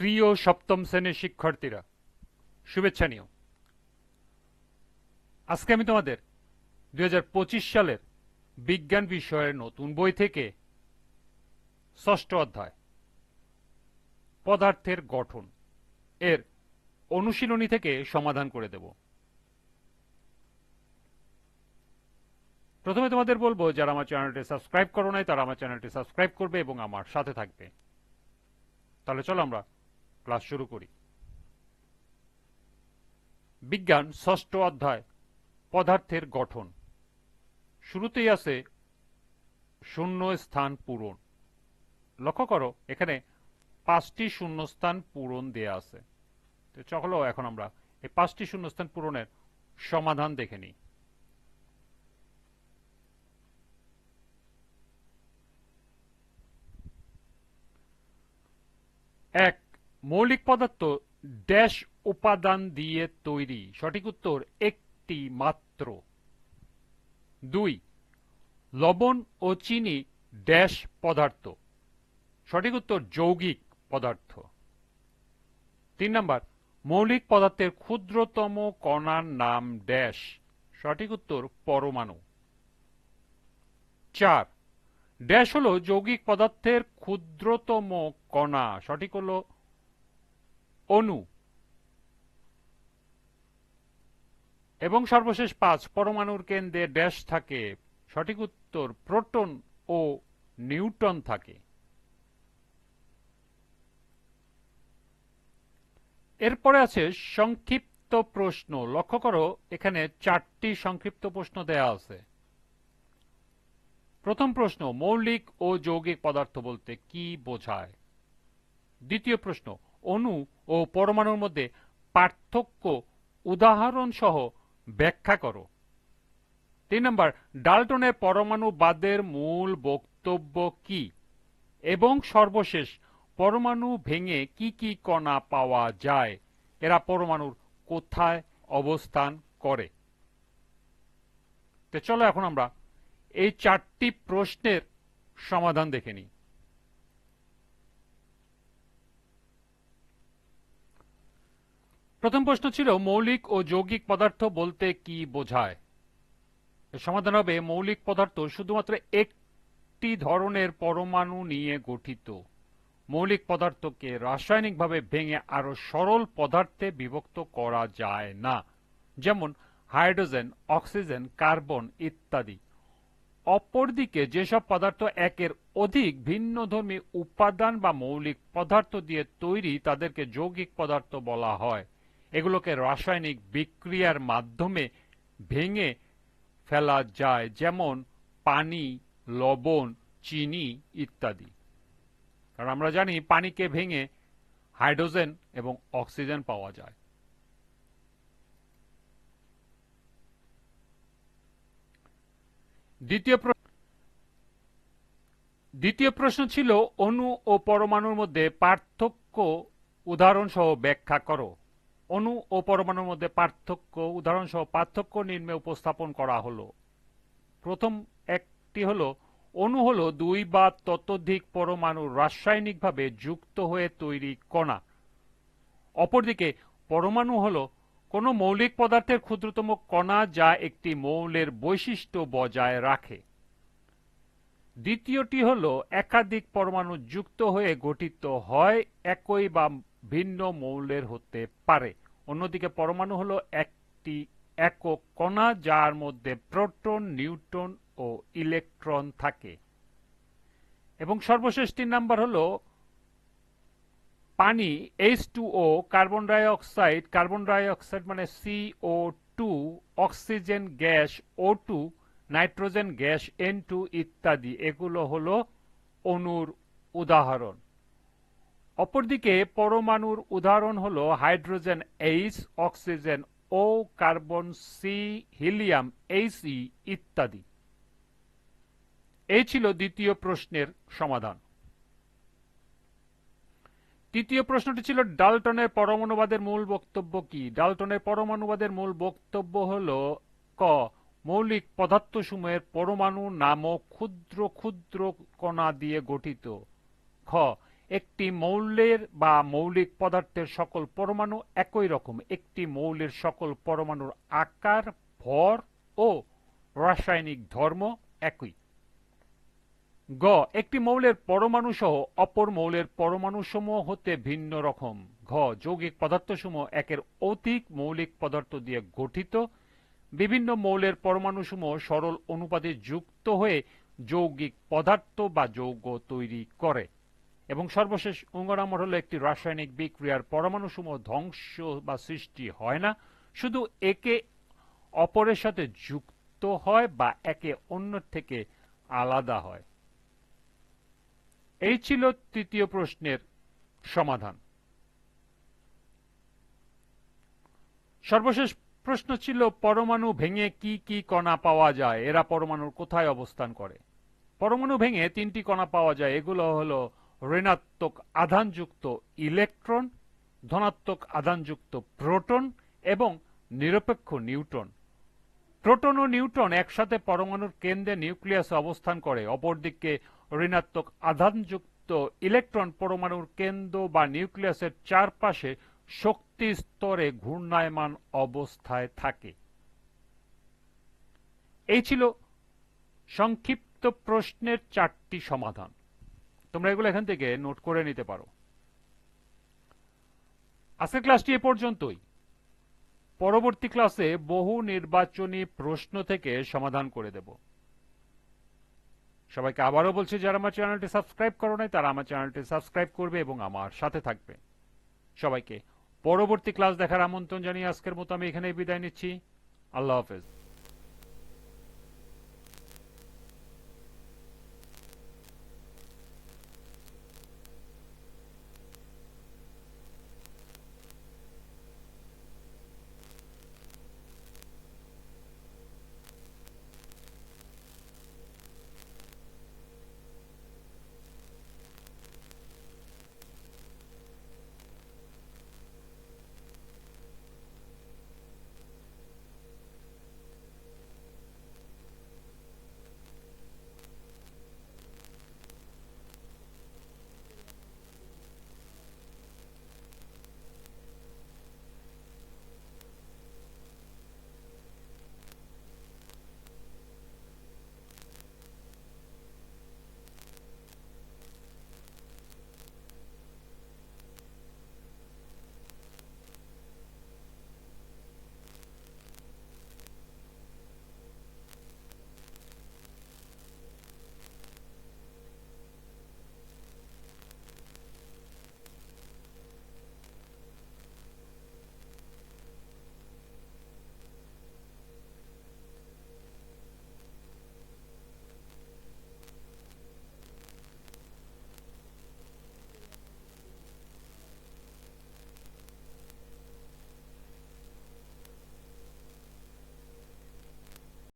প্রিয় সপ্তম শ্রেণির শিক্ষার্থীরা, শুভেচ্ছা নিও। আজকে আমি তোমাদের দু হাজার পঁচিশ সালের বিজ্ঞান বিষয়ের নতুন বই থেকে ষষ্ঠ অধ্যায়, পদার্থের গঠন এর অনুশীলনী থেকে সমাধান করে দেব। প্রথমে তোমাদের বলব, যারা আমার চ্যানেলটি সাবস্ক্রাইব করো নাই, তারা আমার চ্যানেলটি সাবস্ক্রাইব করবে এবং আমার সাথে থাকবে। তাহলে চলো আমরা ক্লাস শুরু করি। বিজ্ঞান, ষষ্ঠ অধ্যায়, পদার্থের গঠন। শুরুতেই আছে শূন্য স্থান পূরণ। লক্ষ্য করো, এখানে পাঁচটি শূন্যস্থান পূরণ দেয়া আছে। তো চলো এখন আমরা এই পাঁচটি শূন্যস্থান পূরণের সমাধান দেখে নিই। এক মৌলিক পদার্থ ড্যাশ উপাদান দিয়ে তৈরি। সঠিক উত্তর একটি মাত্র। দুই, লবণ ও চিনি ড্যাশ পদার্থ। সঠিক উত্তর যৌগিক পদার্থ। তিন নম্বর, মৌলিক পদার্থের ক্ষুদ্রতম কণার নাম ড্যাশ। সঠিক উত্তর পরমাণু। চার, ড্যাশ হল যৌগিক পদার্থের ক্ষুদ্রতম কণা। সঠিক হলো অণু। এবং সর্বশেষ পাঁচ, পরমাণুর কেন্দ্রে ড্যাশ থাকে, সঠিক উত্তর প্রোটন ও নিউটন থাকে। এরপরে আছে সংক্ষিপ্ত প্রশ্ন। লক্ষ্য করো, এখানে চারটি সংক্ষিপ্ত প্রশ্ন দেয়া আছে। প্রথম প্রশ্ন, মৌলিক ও যৌগিক পদার্থ বলতে কি বোঝায়? দ্বিতীয় প্রশ্ন অণু ও পরমাণুর মধ্যে পার্থক্য উদাহরণ সহ ব্যাখ্যা করো। তিন নম্বর, ডাল্টনের পরমাণু বাদের মূল বক্তব্য কি? এবং সর্বশেষ, পরমাণু ভেঙে কি কি কণা পাওয়া যায়? এরা পরমাণুর কোথায় অবস্থান করে? তো চলো এখন আমরা এই চারটি প্রশ্নের সমাধান দেখে নিই। প্রথম প্রশ্ন ছিল, মৌলিক ও যৌগিক পদার্থ বলতে কি বোঝায়? সমাধান হবে, মৌলিক পদার্থ শুধুমাত্র একটি ধরনের পরমাণু নিয়ে গঠিত। মৌলিক পদার্থকে রাসায়নিকভাবে ভেঙে আরও সরল পদার্থে বিভক্ত করা যায় না। যেমন, হাইড্রোজেন, অক্সিজেন, কার্বন ইত্যাদি। অপরদিকে, যেসব পদার্থ একের অধিক ভিন্নধর্মী উপাদান বা মৌলিক পদার্থ দিয়ে তৈরি, তাদেরকে যৌগিক পদার্থ বলা হয়। এগুলোকে রাসায়নিক বিক্রিয়ার মাধ্যমে ভেঙে ফেলা যায়, যেমন পানি, লবণ, চিনি ইত্যাদি। কারণ আমরা জানি পানিকে ভেঙে হাইড্রোজেন এবং অক্সিজেন পাওয়া যায়। দ্বিতীয় দ্বিতীয় প্রশ্ন ছিল, অণু ও পরমাণুর মধ্যে পার্থক্য উদাহরণ সহ ব্যাখ্যা করো। অণু ও পরমাণুর মধ্যে পার্থক্য উদাহরণ সহ পার্থক্য নির্মে উপস্থাপন করা হলো। প্রথম একটি হলো, অণু হল দুই বা ততোধিক পরমাণু রাসায়নিকভাবে যুক্ত হয়ে তৈরি কণা। অপরদিকে, পরমাণু হল কোনো মৌলিক পদার্থের ক্ষুদ্রতম কণা যা একটি মৌলের বৈশিষ্ট্য বজায় রাখে। দ্বিতীয়টি হল, একাধিক পরমাণু যুক্ত হয়ে গঠিত হয় একই বা ভিন্ন মৌলের হতে পারে। অন্যদিকে পরমাণু হলো একটি একক কণা যার মধ্যে প্রোটন নিউট্রন ও ইলেকট্রন থাকে। এবং সর্বশেষ তিন নাম্বার হলো পানি H two O carbon dioxide. Carbon dioxide মানে CO two oxygen gas O two nitrogen gas N two ইত্যাদি। এগুলো হলো অণুর উদাহরণ। অপরদিকে পরমাণুর উদাহরণ হলো hydrogen H, oxygen O carbon C, helium H E ইত্যাদি। এই ছিল দ্বিতীয় প্রশ্নের সমাধান। তৃতীয় প্রশ্নটি ছিল, ডালটনের পরমাণুবাদের মূল বক্তব্য কি? ডালটনের পরমাণুবাদের মূল বক্তব্য হল, ক, মৌলিক পদার্থসমূহের পরমাণু নামক ক্ষুদ্র ক্ষুদ্র কণা দিয়ে গঠিত। খ একটি মৌলের বা মৌলিক পদার্থের সকল পরমাণু একই রকম। একটি মৌলের সকল পরমাণুর আকার, ভর ও রাসায়নিক ধর্ম একই। গ, একটি মৌলের পরমাণু সহ অপর মৌলের পরমাণুসমূহ হতে ভিন্ন রকম। ঘ, যৌগিক পদার্থসমূহ একের অধিক মৌলিক পদার্থ দিয়ে গঠিত। বিভিন্ন মৌলের পরমাণুসমূহ সরল অনুপাতে যুক্ত হয়ে যৌগিক পদার্থ বা যৌগ তৈরি করে। এবং সর্বশেষ অঙ্গ নম্বর হলো একটি রাসায়নিক বিক্রিয়ার পরমাণুসমূহ ধ্বংস বা সৃষ্টি হয় না। শুধু একে অপরের সাথে যুক্ত হয় বা একে অন্য থেকে আলাদা হয়। এই ছিল তৃতীয় প্রশ্নের সমাধান। সর্বশেষ প্রশ্ন ছিল, পরমাণু ভেঙে কি কি কণা পাওয়া যায়? এরা পরমাণুর কোথায় অবস্থান করে? পরমাণু ভেঙে তিনটি কণা পাওয়া যায়। এগুলো হলো ঋণাত্মক আধানযুক্ত ইলেকট্রন, ধনাত্মক আধানযুক্ত প্রোটন এবং নিরপেক্ষ নিউট্রন। প্রোটন ও নিউট্রন একসাথে পরমাণুর কেন্দ্রে নিউক্লিয়াসে অবস্থান করে, অপরদিকে ঋণাত্মক আধানযুক্ত ইলেকট্রন পরমাণুর কেন্দ্র বা নিউক্লিয়াসের চারপাশে শক্তি স্তরে ঘূর্ণায়মান অবস্থায় থাকে। এই ছিল সংক্ষিপ্ত প্রশ্নের চারটি সমাধান। তোমরা এগুলো এখান থেকে নোট করে নিতে পারো। আজকের ক্লাসটি এ পর্যন্তই। পরবর্তী ক্লাসে বহু নির্বাচনী প্রশ্ন থেকে সমাধান করে দেব। সবাইকে আবারও বলছি, যারা আমার চ্যানেলটি সাবস্ক্রাইব করো নাই, তারা আমার চ্যানেলটি সাবস্ক্রাইব করবে এবং আমার সাথে থাকবে। সবাইকে পরবর্তী ক্লাস দেখার আমন্ত্রণ জানিয়ে আজকের মতো আমি এখানে বিদায় নিচ্ছি। আল্লাহ হাফেজ।